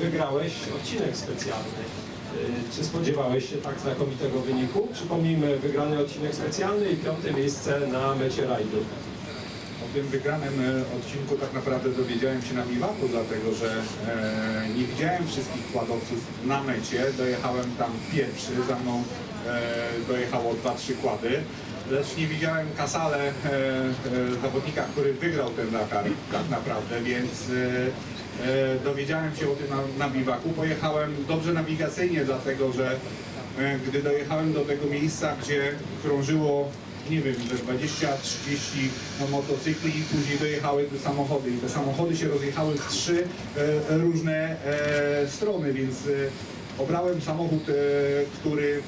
wygrałeś odcinek specjalny. Y, Czy spodziewałeś się tak znakomitego wyniku? Przypomnijmy, wygrany odcinek specjalny i piąte miejsce na mecie rajdu. O tym wygranym e, odcinku tak naprawdę dowiedziałem się na biwaku, dlatego że e, nie widziałem wszystkich kładowców na mecie. Dojechałem tam pierwszy, za mną e, dojechało 2-3 kłady. Lecz nie widziałem Kasale, e, e, zawodnika, który wygrał ten Dakar tak naprawdę, więc dowiedziałem się o tym na, na biwaku. Pojechałem dobrze nawigacyjnie, dlatego że e, gdy dojechałem do tego miejsca, gdzie krążyło nie wiem, że 20, 30 no, motocykli i później dojechały te samochody i te samochody się rozjechały w trzy e, różne e, strony, więc e, obrałem samochód, e, który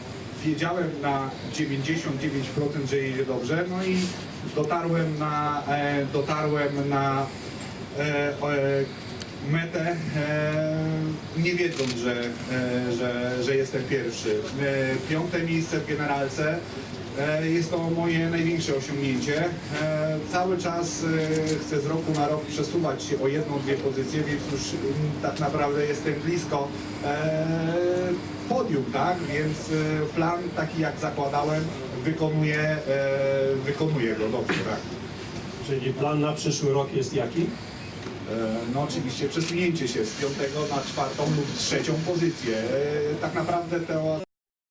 wiedziałem na 99% że jedzie dobrze, no i dotarłem na, e, dotarłem na e, e, metę, e, nie wiedząc, że, e, że, że jestem pierwszy. E, piąte miejsce w generalce. Jest to moje największe osiągnięcie. Cały czas chcę z roku na rok przesuwać się o jedną, dwie pozycje, więc już mm, tak naprawdę jestem blisko podium, tak? Więc plan taki jak zakładałem, wykonuję, wykonuję go dobrze, tak? Czyli plan na przyszły rok jest jaki? E, No oczywiście przesunięcie się z piątego na czwartą lub trzecią pozycję. E, Tak naprawdę to